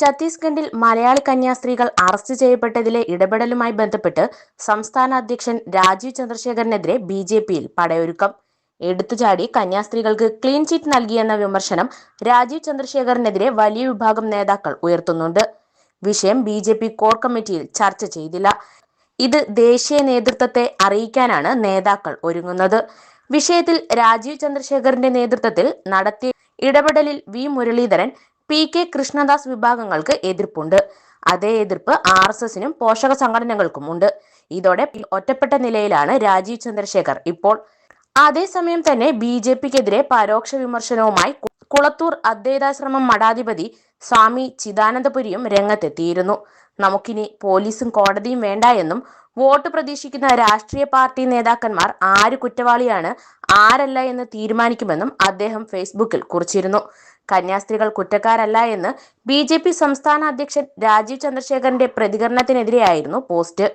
ഛത്തീസ്ഗഡിൽ മലയാളി കന്യാസ്ത്രീകൾ അറസ്റ്റ് ചെയ്യപ്പെട്ടതിലെ ഇടപെടലുമായി ബന്ധപ്പെട്ട് സംസ്ഥാന അധ്യക്ഷൻ രാജീവ് ചന്ദ്രശേഖരനെതിരെ ബി ജെ പിയിൽ പടയൊരുക്കം. എടുത്തുചാടി കന്യാസ്ത്രീകൾക്ക് ക്ലീൻ ചിറ്റ് നൽകിയെന്ന വിമർശനം രാജീവ് ചന്ദ്രശേഖരനെതിരെ വലിയ വിഭാഗം നേതാക്കൾ ഉയർത്തുന്നുണ്ട്. വിഷയം ബി ജെ പി കോർ കമ്മിറ്റിയിൽ ചർച്ച ചെയ്തില്ല. ഇത് ദേശീയ നേതൃത്വത്തെ അറിയിക്കാനാണ് നേതാക്കൾ ഒരുങ്ങുന്നത്. വിഷയത്തിൽ രാജീവ് ചന്ദ്രശേഖറിന്റെ നേതൃത്വത്തിൽ നടത്തിയ ഇടപെടലിൽ V Muraleedharan P K Krishnadas വിഭാഗങ്ങൾക്ക് എതിർപ്പുണ്ട്. അതേ എതിർപ്പ് ആർ എസ് എസിനും പോഷക സംഘടനകൾക്കും ഉണ്ട്. ഇതോടെ ഒറ്റപ്പെട്ട നിലയിലാണ് രാജീവ് ചന്ദ്രശേഖർ ഇപ്പോൾ. അതേസമയം തന്നെ ബി ജെ പിക്കെതിരെ പരോക്ഷ വിമർശനവുമായി കുളത്തൂർ അദ്വൈതാശ്രമം മഠാധിപതി സ്വാമി ചിദാനന്ദപുരിയും രംഗത്തെത്തിയിരുന്നു. നമുക്കിനി പോലീസും കോടതിയും വേണ്ട എന്നും വോട്ട് പ്രതീക്ഷിക്കുന്ന രാഷ്ട്രീയ പാർട്ടി നേതാക്കന്മാർ ആര് കുറ്റവാളിയാണ് ആരല്ല എന്ന് തീരുമാനിക്കുമെന്നും അദ്ദേഹം ഫേസ്ബുക്കിൽ കുറിച്ചിരുന്നു. കന്യാസ്ത്രീകൾ കുറ്റക്കാരല്ല എന്ന് ബി സംസ്ഥാന അധ്യക്ഷൻ രാജീവ് ചന്ദ്രശേഖരന്റെ പ്രതികരണത്തിനെതിരെയായിരുന്നു പോസ്റ്റ്.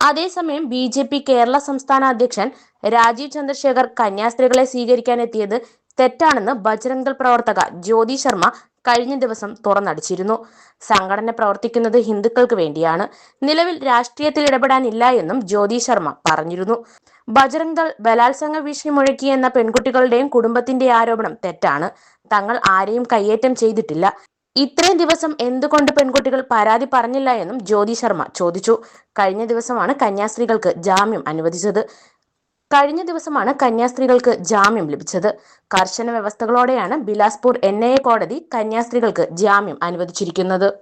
അതേസമയം ബി ജെ പി കേരള സംസ്ഥാന അധ്യക്ഷൻ രാജീവ് ചന്ദ്രശേഖർ കന്യാസ്ത്രീകളെ സ്വീകരിക്കാൻ എത്തിയത് തെറ്റാണെന്ന് ബജരംഗ് പ്രവർത്തക ജ്യോതി ശർമ്മ കഴിഞ്ഞ ദിവസം തുറന്നടിച്ചിരുന്നു. സംഘടന പ്രവർത്തിക്കുന്നത് ഹിന്ദുക്കൾക്ക് വേണ്ടിയാണ്. നിലവിൽ രാഷ്ട്രീയത്തിൽ ഇടപെടാനില്ല എന്നും ജ്യോതി ശർമ്മ പറഞ്ഞിരുന്നു. ബജറംഗ് ദൾ ബലാത്സംഗ ഭീഷണി മുഴക്കിയെന്ന പെൺകുട്ടികളുടെയും കുടുംബത്തിന്റെ ആരോപണം തെറ്റാണ്. തങ്ങൾ ആരെയും കയ്യേറ്റം ചെയ്തിട്ടില്ല. ഇത്രയും ദിവസം എന്തുകൊണ്ട് പെൺകുട്ടികൾ പരാതി പറഞ്ഞില്ല എന്നും ജ്യോതി ശർമ്മ ചോദിച്ചു. കഴിഞ്ഞ ദിവസമാണ് കന്യാസ്ത്രീകൾക്ക് ജാമ്യം അനുവദിച്ചത്. കഴിഞ്ഞ ദിവസമാണ് കന്യാസ്ത്രീകൾക്ക് ജാമ്യം ലഭിച്ചത്. കർശന വ്യവസ്ഥകളോടെയാണ് ബിലാസ്പൂർ എൻ കോടതി കന്യാസ്ത്രീകൾക്ക് ജാമ്യം അനുവദിച്ചിരിക്കുന്നത്.